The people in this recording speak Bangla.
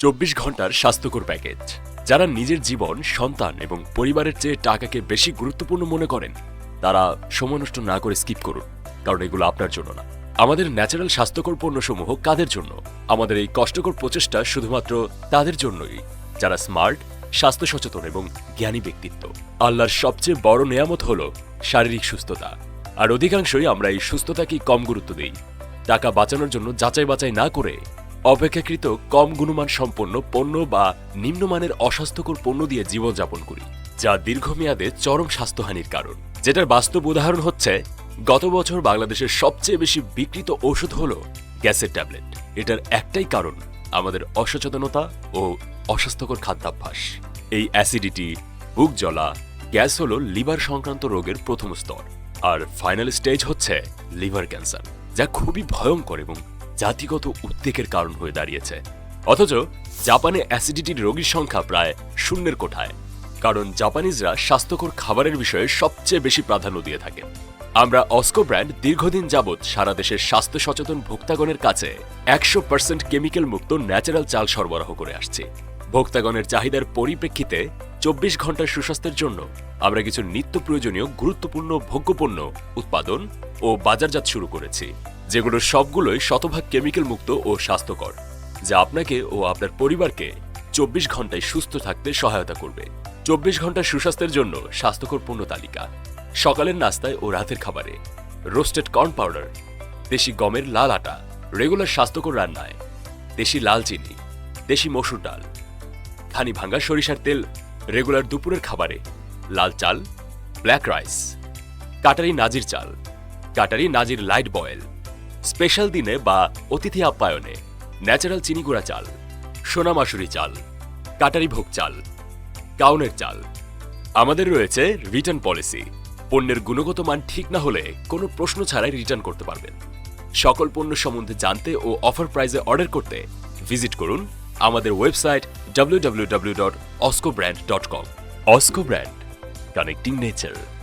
চব্বিশ ঘণ্টার স্বাস্থ্যকর প্যাকেজ। যারা নিজের জীবন, সন্তান এবং পরিবারের চেয়ে টাকাকে বেশি গুরুত্বপূর্ণ মনে করেন, তারা সময় নষ্ট না করে স্কিপ করুন, কারণ এগুলো আপনার জন্য না। আমাদের ন্যাচারাল স্বাস্থ্যকর পণ্যসমূহ কাদের জন্য? আমাদের এই কষ্টকর প্রচেষ্টা শুধুমাত্র তাদের জন্যই। যারা স্মার্ট, স্বাস্থ্য সচেতন এবং জ্ঞানী ব্যক্তিত্ব। আল্লাহর সবচেয়ে বড় নেয়ামত হল শারীরিক সুস্থতা। আর অধিকাংশই আমরা এই সুস্থতাকে কম গুরুত্ব দিই। টাকা বাঁচানোর জন্য যাচাই বাছাই না করে অপেক্ষাকৃত কম গুণমান সম্পন্ন পণ্য বা নিম্নমানের অস্বাস্থ্যকর পণ্য দিয়ে জীবনযাপন করি, যা দীর্ঘমেয়াদে চরম স্বাস্থ্যহানির কারণ। যেটার বাস্তব উদাহরণ হচ্ছে, গত বছর বাংলাদেশের সবচেয়ে বেশি বিকৃত ঔষধ হল গ্যাসের ট্যাবলেট। এটার একটাই কারণ আমাদের অসচেতনতা ও অস্বাস্থ্যকর খাদ্যাভ্যাস। এই অ্যাসিডিটি, বুক জ্বলা, গ্যাস হল লিভার সংক্রান্ত রোগের প্রথম স্তর। আর ফাইনাল স্টেজ হচ্ছে লিভার ক্যান্সার, যা খুবই ভয়ঙ্কর এবং জাতিগত উদ্বেগের কারণ হয়ে দাঁড়িয়েছে। অথচ জাপানে অ্যাসিডিটির রোগীর সংখ্যা প্রায় শূন্যের কোঠায়। কারণ জাপানিজরা স্বাস্থ্যকর খাবারের বিষয়ে সবচেয়ে বেশি প্রাধান্য দিয়ে থাকেন আমরা অস্কো ব্র্যান্ড দীর্ঘদিন যাবৎ সারা দেশের স্বাস্থ্য সচেতন ভোক্তাগণের কাছে একশো পার্সেন্ট কেমিক্যাল মুক্ত ন্যাচারাল চাল সরবরাহ করে আসছি। ভোক্তাগণের চাহিদার পরিপ্রেক্ষিতে চব্বিশ ঘণ্টার সুস্বাস্থ্যের জন্য আমরা কিছু নিত্য প্রয়োজনীয়, গুরুত্বপূর্ণ, ভোগ্যপণ্য, উৎপাদন ও বাজারজাত শুরু করেছি। যেগুলো সবগুলোই শতভাগ কেমিক্যাল মুক্ত ও স্বাস্থ্যকর, যা আপনাকে ও আপনার পরিবারকে চব্বিশ ঘন্টায় সুস্থ থাকতে সহায়তা করবে। চব্বিশ ঘণ্টা সুস্বাস্থ্যের জন্য স্বাস্থ্যকর পণ্য তালিকা, সকালের নাস্তায় ও রাতের খাবারে, রোস্টেড কর্ন পাউডার, দেশি গমের লাল আটা, রেগুলার স্বাস্থ্যকর রান্নায়, দেশি লাল চিনি, দেশি মসুর ডাল খানি ভাঙ্গা সরিষার তেল, রেগুলার দুপুরের খাবারে লাল চাল, ব্ল্যাক রাইস, কাটারি নাজির চাল, কাটারি নাজির লাইট বয়েল স্পেশাল দিনে বা অতিথি আপ্যায়নে ন্যাচারাল চিনি গুঁড়া চাল, সোনা মাসুরি চাল, কাটারি ভোগ চাল, কাউনের চাল। আমাদের রয়েছে রিটার্ন পলিসি। পণ্যের গুণগত মান ঠিক না হলে কোনো প্রশ্ন ছাড়াই রিটার্ন করতে পারবেন। সকল পণ্য সম্বন্ধে জানতে ও অফার প্রাইজে অর্ডার করতে ভিজিট করুন আমাদের website www.oscobrand.com Osco brand connecting nature